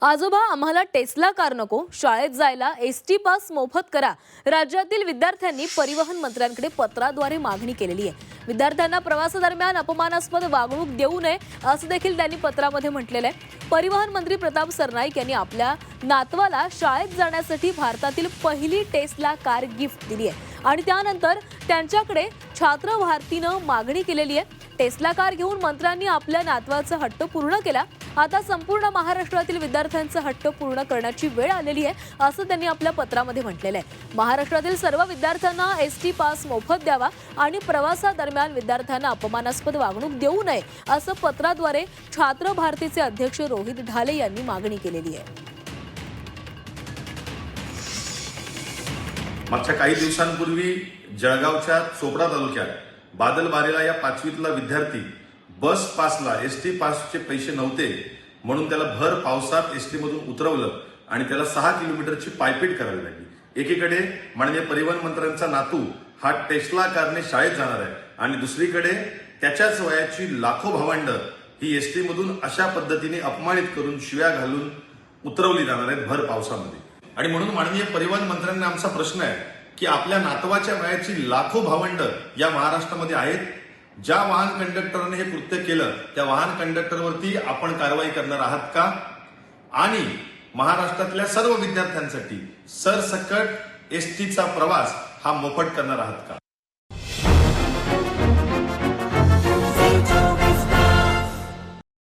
आजोबा आम्हाला Tesla car नको. शाळेत जायला एस टी पास मोफत करा. राज्यातील विद्यार्थ्यांनी परिवहन मंत्र्यांकडे पत्राद्वारे मागणी केलेली आहे. विद्यार्थ्यांना प्रवासादरम्यान अपमानास्पद वागणूक देऊ नये असं देखील त्यांनी पत्रामध्ये म्हटलेलं आहे. परिवहन मंत्री प्रताप सरनाईक यांनी आपल्या नातवाला शाळेत जाण्यासाठी भारतातील पहिली टेस्ला कार गिफ्ट दिली आहे. आणि त्यानंतर त्यांच्याकडे छात्र भारतीनं मागणी केलेली आहे. टेस्ला कार घेऊन मंत्र्यांनी आपल्या नातवाचा हट्ट पूर्ण केला. आता संपूर्ण महाराष्ट्रातील विद्यार्थ्यांचा हट्ट पूर्ण करण्याची वेळ आलेली आहे असं त्यांनी आपल्या पत्रामध्ये म्हटलेलं आहे. महाराष्ट्रातील सर्व विद्यार्थ्यांना एस टी पास मोफत द्यावा आणि प्रवासादरम्यान विद्यार्थ्यांना अपमानास्पद वागणूक देऊ नये असं पत्राद्वारे छात्र भारतीचे अध्यक्ष रोहित ढाले यांनी मागणी केलेली आहे. मागच्या काही दिवसांपूर्वी जळगावच्या चोपडा तालुक्यात बादलबारेला या पाचवीतला विद्यार्थी बस पासला एस टी पासचे पैसे नव्हते म्हणून त्याला भर पावसात एस टी मधून उतरवलं आणि त्याला सहा किलोमीटरची पायपीट करावी लागली. एकीकडे माननीय परिवहन मंत्र्यांचा नातू हा टेस्ला कारने शाळेत जाणार आहे आणि दुसरीकडे त्याच्याच वयाची लाखो भावंड ही एस टी मधून अशा पद्धतीने अपमानित करून शिव्या घालून उतरवली जाणार आहेत भर पावसामध्ये. आणि म्हणून माननीय परिवहन मंत्र्यांना आमचा प्रश्न आहे की आपल्या नातवाच्या वयाची लाखो भावंड या महाराष्ट्रामध्ये आहेत ज्या वाहन कंडक्टरने हे कृत्य केलं त्या वाहन कंडक्टरवरती आपण कारवाई करणार आहात का? आणि महाराष्ट्रातल्या सर्व विद्यार्थ्यांसाठी सरसकट एस टीचा प्रवास हा मोफत करणार आहात का?